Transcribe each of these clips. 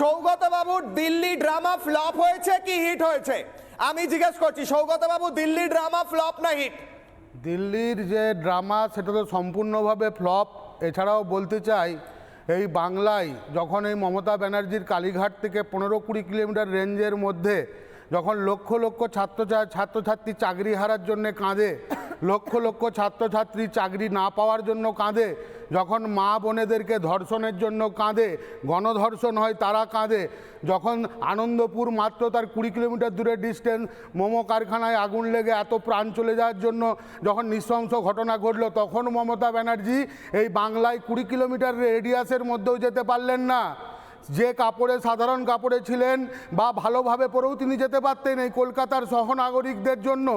সৌগত বাবু, Delhi drama flop হয়েছে কি হিট হয়েছে? আমি জিজ্ঞেস করছি, সৌগত বাবু, দিল্লি ড্রামা ফ্লপ না হিট? দিল্লির যে ড্রামা, সেটা তো সম্পূর্ণভাবে ফ্লপ। এছাড়াও বলতে চাই, এই বাংলায় যখন এই মমতা ব্যানার্জির কালীঘাট থেকে পনেরো কুড়ি কিলোমিটার রেঞ্জের মধ্যে যখন লক্ষ লক্ষ ছাত্র ছাত্রছাত্রী চাকরি হারার জন্য কাঁদে, লক্ষ লক্ষ ছাত্রছাত্রী চাকরি না পাওয়ার জন্য কাঁদে, যখন মা বোনেদেরকে ধর্ষণের জন্য কাঁদে, গণধর্ষণ হয় তারা কাঁদে, যখন আনন্দপুর মাত্র তার কুড়ি কিলোমিটার দূরে ডিস্টেন্স মোমো কারখানায় আগুন লেগে এত প্রাণ চলে যাওয়ার জন্য যখন নৃশংস ঘটনা ঘটলো, তখন মমতা ব্যানার্জি এই বাংলায় কুড়ি কিলোমিটার রেডিয়াসের মধ্যেও যেতে পারলেন না। যে কাপড়ে, সাধারণ কাপড়ে ছিলেন বা ভালোভাবে পরেও তিনি যেতে পারতেন এই কলকাতার সহনাগরিকদের জন্য।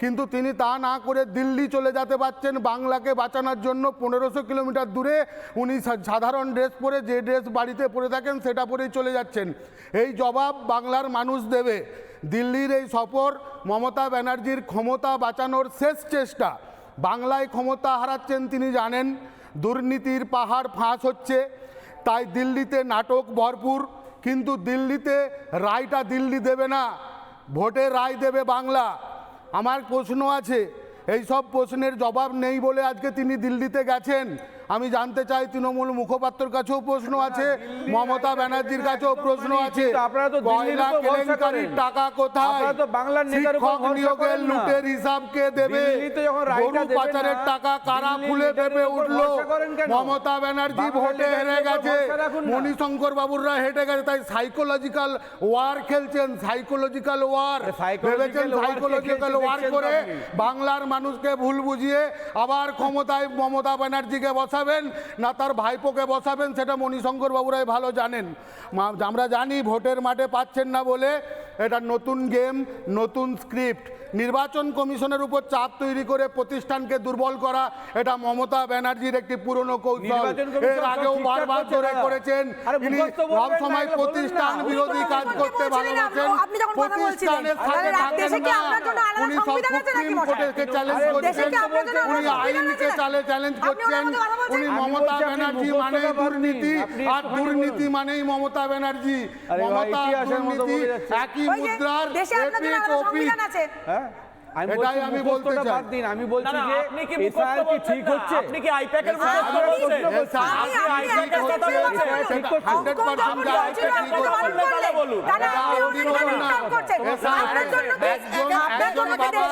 কিন্তু তিনি তা না করে দিল্লি চলে যেতে পারছেন বাংলাকে বাঁচানোর জন্য। পনেরোশো কিলোমিটার দূরে উনি সাধারণ ড্রেস পরে যে ড্রেস বাড়িতে পরে থাকেন সেটা পরেই চলে যাচ্ছেন। এই জবাব বাংলার মানুষ দেবে। দিল্লির এই সফর মমতা ব্যানার্জির ক্ষমতা বাঁচানোর শেষ চেষ্টা। বাংলায় ক্ষমতা হারাচ্ছেন তিনি জানেন। দুর্নীতির পাহাড় ফাঁস হচ্ছে। তাই দিল্লিতে নাটক ভরপুর, কিন্তু দিল্লিতে রায়টা দিল্লি দেবে না, ভোটে রায় দেবে বাংলা। আমার প্রশ্ন আছে এই সব প্রশ্নের জবাব নেই বলে আজকে তিনি দিল্লিতে গেছেন। আমি জানতে চাই তৃণমূল মুখপাত্রর কাছেও প্রশ্ন আছে মমতা ব্যানার্জির কাছেও প্রশ্ন আছে। কেলেঙ্কারির টাকা কোথায়? বাংলার শিক্ষক নিয়োগের লুটের হিসাব কে দেবে? গরু পাচারের টাকা কারা পেপে উপর উঠল? মমতা ব্যানার্জি ভোটে হেরে গেছে। মণিশঙ্কর বাবুররা হেঁটে গেছে তাই সাইকোলজিক্যাল ওয়ার খেলছেন সাইকোলজিক্যাল ওয়ার ভেবেছেন সাইকোলজিক্যাল ওয়ার করে বাংলার মানুষকে ভুল বুঝিয়ে আবার ক্ষমতায় মমতা ব্যানার্জিকে বসাবেন, না তার ভাইপোকে বসাবেন, সেটা মণিশঙ্কর বাবুরাই ভালো জানেন। আমরা জানি ভোটের মাঠে পাচ্ছেন না বলে এটা নতুন গেম, নতুন স্ক্রিপ্ট। নির্বাচন কমিশনের উপর চাপ তৈরি করে প্রতিষ্ঠানকে দুর্বল করা এটা মমতা ব্যানার্জির একটি পুরনো কৌশল। এর আগেও বারবার ধরে করেছেন তিনি সবসময় প্রতিষ্ঠান বিরোধী কাজ করতে ভালোবাসেন আপনি- আপনি যখন কথা বলছিলেন, প্রতিষ্ঠানের সাথে থাকেন না। আপনার জন্য আলাদা উনি সব সংবিধান আছে নাকি সুপ্রিম কোর্টকে চ্যালেঞ্জ করছেন। উনি আইনকে চালে চ্যালেঞ্জ করছেন? উনি মমতা ব্যানার্জি বলেননি, দুর্নীতি আর দুর্নীতি মানেই মমতা ব্যানার্জি। মমতা দুর্নীতি একই মুদ্রার। সংবিধান আছে। হ্যাঁ? এটাই আমি বলতে চাই। দিন আমি বলছি যে আপনি কি এসআইআর কি ঠিক হচ্ছে আপনি কি আইপ্যাকের মুখস্থ বলছেন? আপনি- আইপ্যাকের কথা বলছেন? বলছেন। ঠিক করছে। অঙ্কন যখন 100% বলছিল, আইপ্যাক ঠিক করলেন। বলুন। তাহলে আপনি আপনি ওনাকে বলুন কেন না। stop করছেন? আপনার জন্য একজন- একজন বাবা-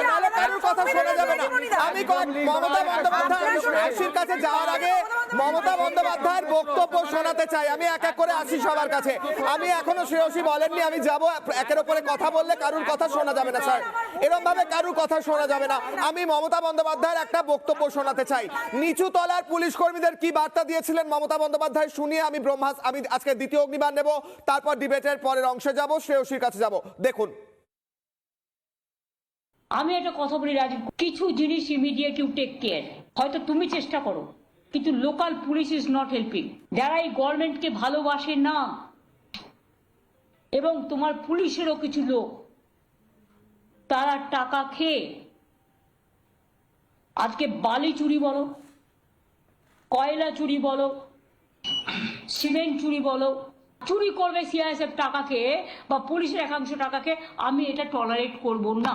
কথা শোনা যাবে না আমি মমতা বন্দ্যোপাধ্যায় আশির কাছে যাওয়ার আগে মমতা বন্দ্যোপাধ্যায়ের বক্তব্য শোনাতে চাই। আমি এক এক করে আসি সবার কাছে। আমি এখনও শ্রেয়সী বলেননি, আমি যাব একের ওপরে কথা বললে কারুর কথা শোনা যাবে না, স্যার। এরকম ভাবে কারুর কথা শোনা যাবে না। আমি মমতা বন্দ্যোপাধ্যায়ের একটা বক্তব্য শোনাতে চাই। নিচু তলার পুলিশ কর্মীদের কি বার্তা দিয়েছিলেন মমতা বন্দ্যোপাধ্যায়? শুনিয়ে আমি ব্রহ্মাস আমি আজকে দ্বিতীয় অগ্নিবার নেব, তারপর ডিবেটের পরের অংশে যাব, শ্রেয়সীর কাছে যাব। দেখুন। আমি একটা কথা বলি, রাজীব। কিছু জিনিস ইমিডিয়েট ইউ টেক কেয়ার হয়তো তুমি চেষ্টা করো। কিন্তু local police is not helping যারা এই গভর্নমেন্টকে ভালোবাসে না, এবং তোমার পুলিশেরও কিছু লোক, তারা টাকা খেয়ে আজকে বালি চুরি বলো, কয়লা চুরি বলো, সিমেন্ট চুরি বলো, চুরি করবে সিআইএসএফ টাকা খেয়ে বা পুলিশের একাংশ টাকা খেয়ে, আমি এটা টলারেট করব না।